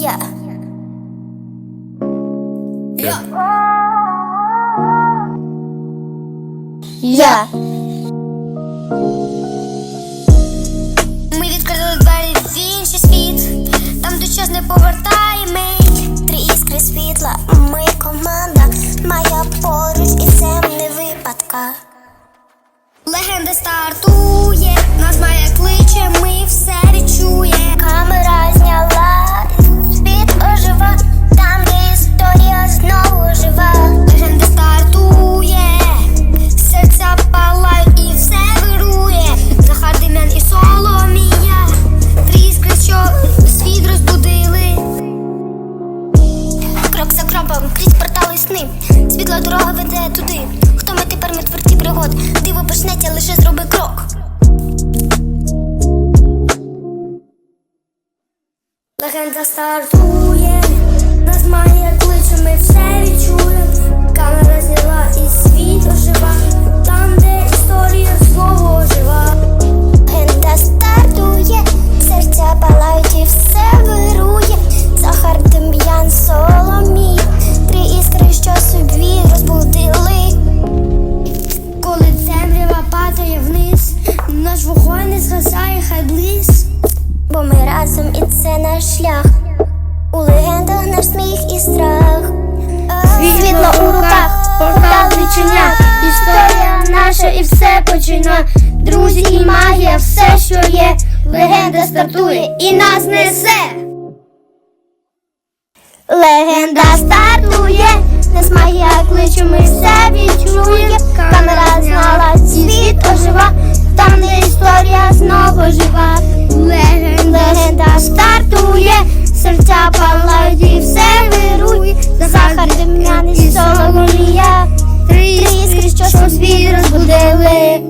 Я. Я. Я. Ми відкрили двері в інший світ, там де час не повертає мить. Три іскри світла, ми команда, моя поруч, і це не випадка. Легенда стартує, нас має кличе, Світла дорога веде туди. Хто ми тепер ми творці пригод? Диво почнеться, лише зроби крок. Легенда стартує, нас має це наш шлях. У легендах наш сміх і страх. Світло у руках, портал відчиня, історія наша і все почина. Друзі і магія, все, що є. Легенда стартує і нас несе. Легенда стартує, нас магія кличе, ми все відчує. Серця палають і все вирує. Захар Дем'ян і Соломія, три іскри, що свій розбудили.